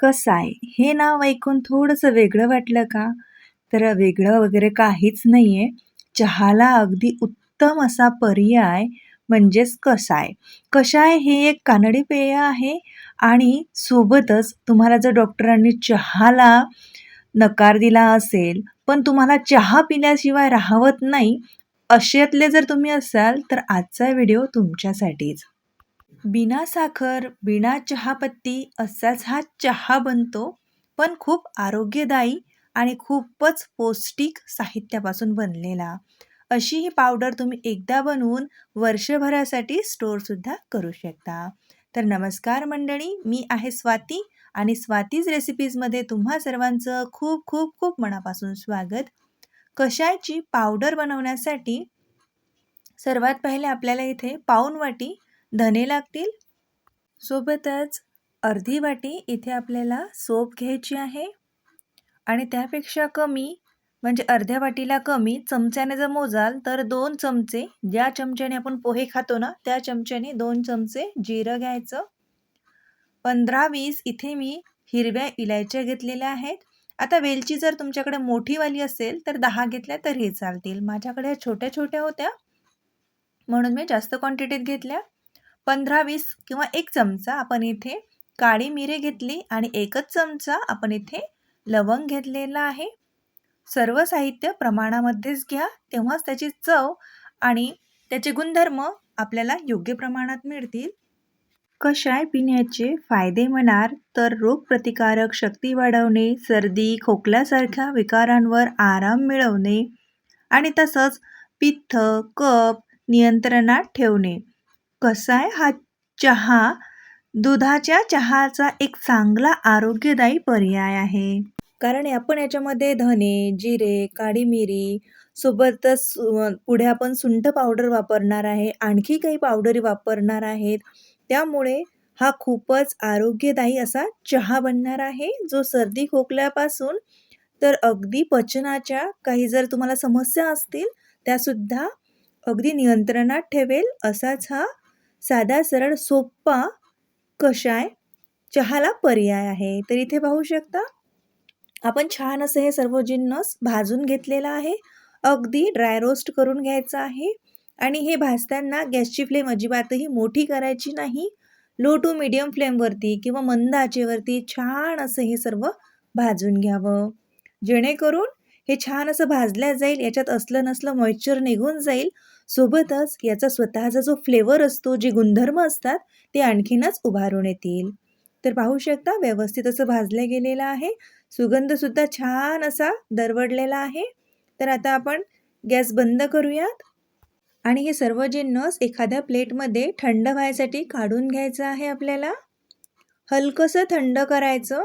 कसाय हे नाव ऐकून थोडंसं वेगळं वाटलं का? तर वेगळं वगैरे काहीच नाही आहे चहाला अगदी उत्तम असा पर्याय म्हणजेच कसाय. कषाय हे एक कानडी पेय आहे आणि सोबतच तुम्हाला जर डॉक्टरांनी चहाला नकार दिला असेल, पण तुम्हाला चहा पिल्याशिवाय राहवत नाही, अशातले जर तुम्ही असाल, तर आजचा व्हिडिओ तुमच्यासाठीच. बिना साखर, बिना चहापत्ती असाच हा चहा बनतो, पण खूप आरोग्यदायी आणि खूपच पौष्टिक साहित्यापासून बनलेला. अशी ही पावडर तुम्ही एकदा बनवून वर्षभरासाठी स्टोअरसुद्धा करू शकता. तर नमस्कार मंडळी, मी आहे स्वाती आणि स्वातीज रेसिपीजमध्ये तुम्हा सर्वांचं खूप खूप खूप मनापासून स्वागत. कशायची पावडर बनवण्यासाठी सर्वात पहिले आपल्याला इथे पाऊण वाटी धने लागतील. सोबतच अर्धी वाटी इथे आपल्याला सोप घ्यायची आहे. आणि त्यापेक्षा कमी म्हणजे अर्ध्या वाटीला कमी चमच्याने जर मोजाल तर दोन चमचे ज्या चमच्याने आपण पोहे खातो ना त्या चमच्याने दोन चमचे जिरं घ्यायचं. पंधरा वीस इथे मी हिरव्या इलायच्या घेतलेल्या आहेत. आता वेलची जर तुमच्याकडे मोठीवाली असेल तर दहा घेतल्या तरीही चालतील. माझ्याकडे छोट्या छोट्या होत्या. म्हणून मी जास्त क्वांटिटीत घेतल्या. पंधरा वीस किंवा एक चमचा आपण इथे काळी मिरे घेतली आणि एकच चमचा आपण इथे लवंग घेतलेला आहे. सर्व साहित्य प्रमाणामध्येच घ्या तेव्हाच त्याची चव आणि त्याचे गुणधर्म आपल्याला योग्य प्रमाणात मिळतील. कषाय पिण्याचे फायदे म्हणाल तर रोगप्रतिकारक शक्ती वाढवणे सर्दी खोकल्यासारख्या विकारांवर आराम मिळवणे आणि तसंच पित्त कप नियंत्रणात ठेवणे. कसा आहे हा चहा? दुधाच्या चहाचा एक चांगला आरोग्यदायी पर्याय आहे. कारण आपण याच्यामध्ये धने जिरे काळी मिरी सोबतच पुढे आपण सुंठ पावडर वापरणार आहे आणखी काही पावडरी वापरणार आहेत. त्यामुळे हा खूपच आरोग्यदायी असा चहा बनणार आहे जो सर्दी खोकल्यापासून तर अगदी पचनाच्या काही जर तुम्हाला समस्या असतील त्यासुद्धा अगदी नियंत्रणात ठेवेल असाच हा साधा सरळ सोप्पा कषाय चहाला पर्याय आहे. तर इथे पाहू शकता आपण छान असं हे सर्व जिन्नस भाजून घेतलेला आहे. अगदी ड्राय रोस्ट करून घ्यायचं आहे. आणि हे भाजताना गॅसची फ्लेम अजिबातही मोठी करायची नाही. लो टू मिडियम फ्लेमवरती किंवा मंद आचेवरती छान असं हे सर्व भाजून घ्यावं. जेणेकरून हे छान असं भाजल्या जाईल याच्यात असलं नसलं मॉइश्चर निघून जाईल. सोबतच याचा स्वतःचा जो फ्लेवर असतो जे गुणधर्म असतात ते आणखीनच उभारून येतील. तर पाहू शकता व्यवस्थित असं भाजलं गेलेलं आहे. सुगंधसुद्धा छान असा दरवडलेला आहे. तर आता आपण गॅस बंद करूयात. आणि हे सर्व जे नस एखाद्या प्लेटमध्ये थंड व्हायसाठी काढून घ्यायचं आहे आपल्याला. हलकंसं थंड करायचं.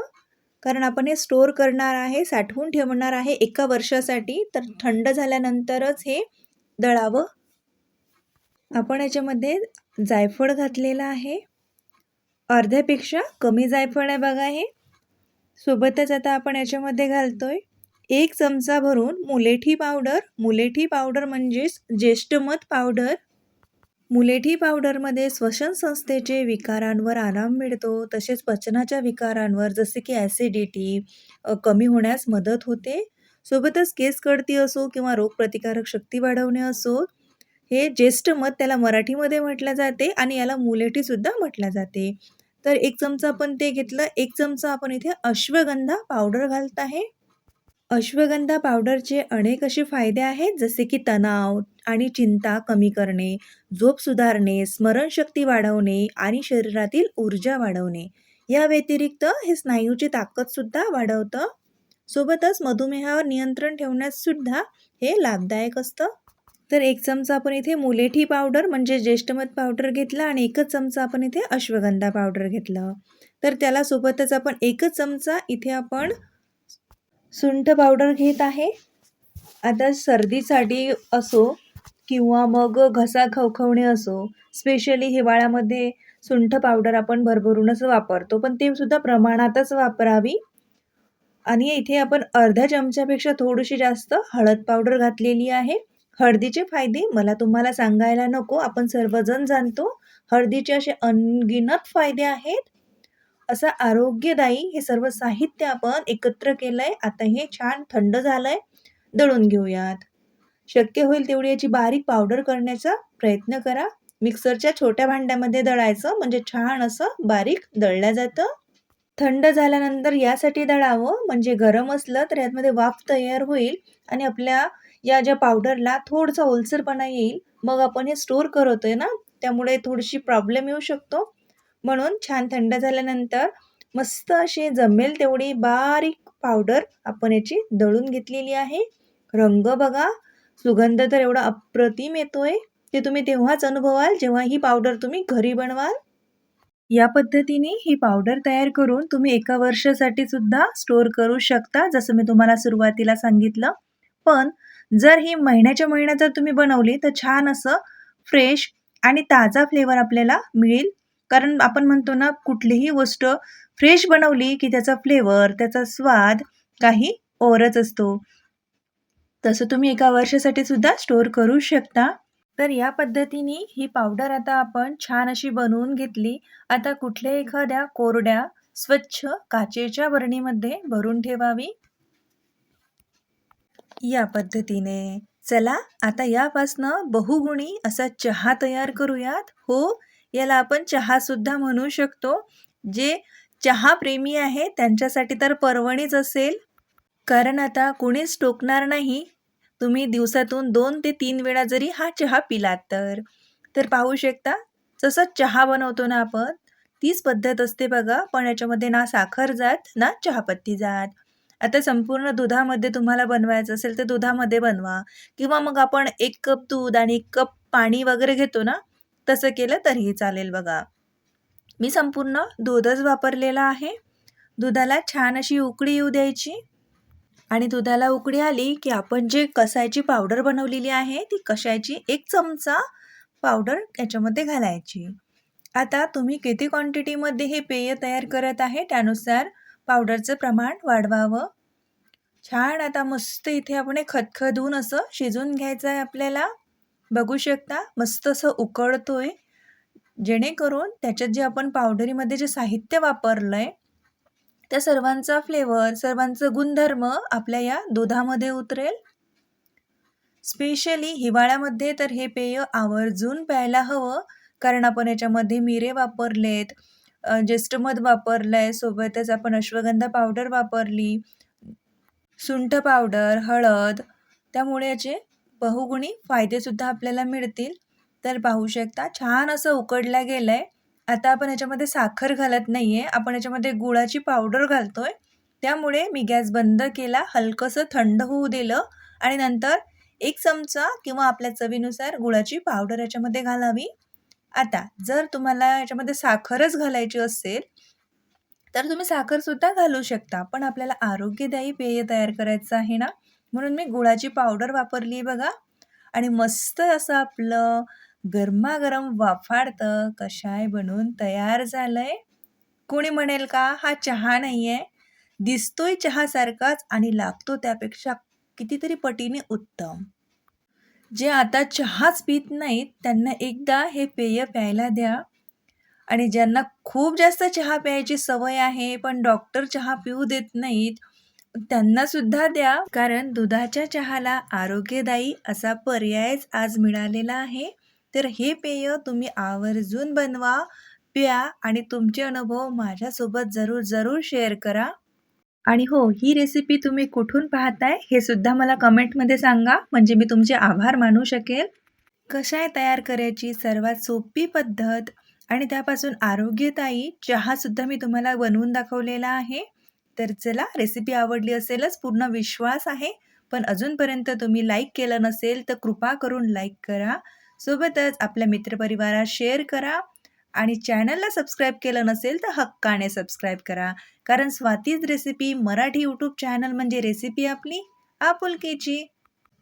कारण आपण हे स्टोअर करणार आहे साठवून ठेवणार आहे एका वर्षासाठी तर थंड झाल्यानंतरच हे दळावं. आपण याच्यामध्ये जायफळ घातलेलं आहे. अर्ध्यापेक्षा कमी जायफळ आहे बघा हे. सोबतच आता आपण याच्यामध्ये घालतो आहे एक चमचा भरून मुलेठी पावडर. मुलेठी पावडर म्हणजेच ज्येष्ठमध पावडर. मुलेठी पावडरमध्ये श्वसन संस्थेचे विकारांवर आराम मिळतो तसेच पचनाच्या विकारांवर जसे की ॲसिडिटी कमी होण्यास मदत होते. सोबतच केस कळती असो किंवा रोगप्रतिकारक शक्ती वाढवणे असो हे ज्येष्ठ मध त्याला मराठीमध्ये म्हटलं जाते आणि याला मुलेठीसुद्धा म्हटलं जाते. तर एक चमचा आपण ते घेतलं एक चमचा आपण इथे अश्वगंधा पावडर घालत आहे. अश्वगंधा पावडरचे अनेक असे फायदे आहेत जसे की तणाव आणि चिंता कमी करणे झोप सुधारणे स्मरणशक्ती वाढवणे आणि शरीरातील ऊर्जा वाढवणे. या व्यतिरिक्त हे स्नायूची ताकदसुद्धा वाढवतं. सोबतच मधुमेहावर नियंत्रण ठेवण्याससुद्धा हे लाभदायक असतं. तर एक चमचा आपण इथे मुलेठी पावडर म्हणजे ज्येष्ठमध पावडर घेतला आणि एकच चमचा आपण इथे अश्वगंधा पावडर घेतलं. तर त्याला सोबतच आपण एकच चमचा इथे आपण सुंठ पावडर घेत आहे. आता सर्दीसाठी असो किंवा मग घसा खवखवणे असो स्पेशली हिवाळ्यामध्ये सुंठ पावडर आपण भरभरूनच वापरतो. पण ते सुद्धा प्रमाणातच वापरावी. आणि इथे आपण अर्ध्या चमच्यापेक्षा थोडीशी जास्त हळद पावडर घातलेली आहे. हळदीचे फायदे मला तुम्हाला सांगायला नको. आपण सर्वजण जाणतो हळदीचे असे अनगिनत फायदे आहेत. असं आरोग्यदायी हे सर्व साहित्य आपण एकत्र केलंय. आता हे छान थंड झालंय. दळून घेऊयात. शक्य होईल तेवढी याची बारीक पावडर करण्याचा प्रयत्न करा. मिक्सरच्या छोट्या भांड्यामध्ये दळायचं म्हणजे छान असं बारीक दळलं जातं. थंड झाल्यानंतर यासाठी दळावं म्हणजे गरम असलं तर यातमध्ये वाफ तयार होईल आणि आपल्या या ज्या पावडरला थोडसा ओलसरपणा येईल. मग आपण हे स्टोअर करतोय ना, त्यामुळे थोडीशी प्रॉब्लेम येऊ शकतो. म्हणून छान थंड झाल्यानंतर मस्त अशी जमेल तेवढी बारीक पावडर आपण याची दळून घेतलेली आहे. रंग बघा, सुगंध तर एवढा अप्रतिम येतोय. ते तुम्ही तेव्हाच अनुभवाल जेव्हा ही पावडर तुम्ही घरी बनवाल. या पद्धतीने ही पावडर तयार करून तुम्ही एका वर्षासाठी सुद्धा स्टोअर करू शकता, जसं मी तुम्हाला सुरुवातीला सांगितलं. पण जर ही महिन्याच्या महिन्यात जर तुम्ही बनवली तर छान असं फ्रेश आणि ताजा फ्लेवर आपल्याला मिळेल. कारण आपण म्हणतो ना, कुठलीही गोष्ट फ्रेश बनवली की त्याचा फ्लेवर, त्याचा स्वाद काही ओरच असतो. तसं तुम्ही एका वर्षासाठी सुद्धा स्टोअर करू शकता. तर या पद्धतीने ही पावडर आता आपण छान अशी बनवून घेतली. आता कुठल्या एखाद्या कोरड्या, स्वच्छ काचेच्या बरणीमध्ये भरून ठेवावी. या पद्धतीने. चला आता यापासनं बहुगुणी असा चहा तयार करूयात. हो, याला आपण चहासुद्धा म्हणू शकतो. जे चहाप्रेमी आहे त्यांच्यासाठी तर पर्वणीच असेल. कारण आता कुणीच टोकणार नाही. तुम्ही दिवसातून दोन ते तीन वेळा जरी हा चहा पिलात तर. तर पाहू शकता जसं चहा बनवतो ना आपण, तीच पद्धत असते बघा. पण याच्यामध्ये ना साखर जात, ना चहापत्ती जात. आता संपूर्ण दुधामध्ये तुम्हाला बनवायचं असेल तर दुधामध्ये बनवा किंवा मग आपण एक कप दूध आणि एक कप पाणी वगैरे घेतो ना, तसं केलं तरीही चालेल बघा. मी संपूर्ण दूधच वापरलेलं आहे. दुधाला छान अशी उकळी येऊ द्यायची आणि दुधाला उकळी आली की आपण जे कसायची पावडर बनवलेली आहे, ती कशाची एक चमचा पावडर याच्यामध्ये घालायची. आता तुम्ही किती क्वांटिटीमध्ये हे पेय तयार करत आहे, त्यानुसार पावडरचं प्रमाण वाढवावं. छान आता मस्त इथे आपण हे खदखदून असं शिजवून घ्यायचं आहे आपल्याला. बघू शकता मस्त असं उकळतोय. जेणेकरून त्याच्यात जे आपण पावडरीमध्ये जे साहित्य वापरलं आहे त्या सर्वांचा फ्लेवर, सर्वांचं गुणधर्म आपल्या या दुधामध्ये उतरेल. स्पेशली हिवाळ्यामध्ये तर हे पेय आवर्जून प्यायला हवं. कारण आपण याच्यामध्ये मिरे वापरलेत, अ, वापरलं वापरलंय, सोबतच आपण अश्वगंधा पावडर वापरली, सुंठ पावडर, हळद. त्यामुळे याचे बहुगुणी फायदेसुद्धा आपल्याला मिळतील. तर पाहू शकता छान असं उकळलं गेलंय. आता आपण याच्यामध्ये साखर घालत नाहीये. आपण याच्यामध्ये गुळाची पावडर घालतोय. त्यामुळे मी गॅस बंद केला, हलकंसं थंड होऊ दिलं आणि नंतर एक चमचा किंवा आपल्या चवीनुसार गुळाची पावडर याच्यामध्ये घालावी. आता जर तुम्हाला याच्यामध्ये साखरच घालायची असेल, तर तुम्ही साखरसुद्धा घालू शकता. पण आपल्याला आरोग्यदायी पेय तयार करायचं आहे ना, म्हणून मी गुळाची पावडर वापरली बघा आणि मस्त असं आपलं गरमागरम वाफाडतं कशाय बनून तयार झालंय. कोणी म्हणेल का हा चहा नाहीये, दिसतोय चहासारखाच आणि लागतो त्यापेक्षा कितीतरी पटीने उत्तम. जे आता चहाच पीत नाहीत, त्यांना एकदा हे पेय प्यायला द्या आणि ज्यांना खूप जास्त चहा प्यायची सवय आहे, पण डॉक्टर चहा पिऊ देत नाहीत, त्यांनासुद्धा द्या. कारण दुधाच्या चहाला आरोग्यदायी असा पर्यायच आज मिळालेला आहे. तर हे पेय तुम्ही आवर्जून बनवा, प्या आणि तुमचे अनुभव माझ्यासोबत जरूर, जरूर शेअर करा. आणि हो, ही रेसिपी तुम्ही कुठून पाहताय हे सुद्धा मला कमेंटमध्ये सांगा, म्हणजे मी तुमचे आभार मानू शकेल. कशाय तयार करायची सर्वात सोपी पद्धत आणि त्यापासून आरोग्यदायी चहासुद्धा मी तुम्हाला बनवून दाखवलेला आहे. तर चला रेसिपी आवडली असेलच पूर्ण विश्वास आहे. पण अजूनपर्यंत तुम्ही लाईक केलं नसेल तर कृपा करून लाईक करा. सोबतच आपल्या मित्रपरिवारात शेअर करा आणि चॅनलला सबस्क्राईब केलं नसेल तर हक्काने सबस्क्राईब करा. कारण Swati's recipe Marathi YouTube channel म्हणजे रेसिपी आपली आपुलकीची.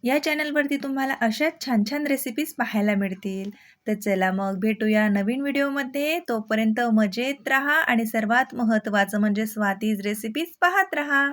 या चॅनलवरती तुम्हाला अशाच छान-छान रेसिपीज पाहायला मिळतील. तर चला मग भेटूया नवीन व्हिडिओमध्ये. तोपर्यंत मजेत राहा आणि सर्वात महत्त्वाचं म्हणजे स्वातीज रेसिपीज पाहत राहा.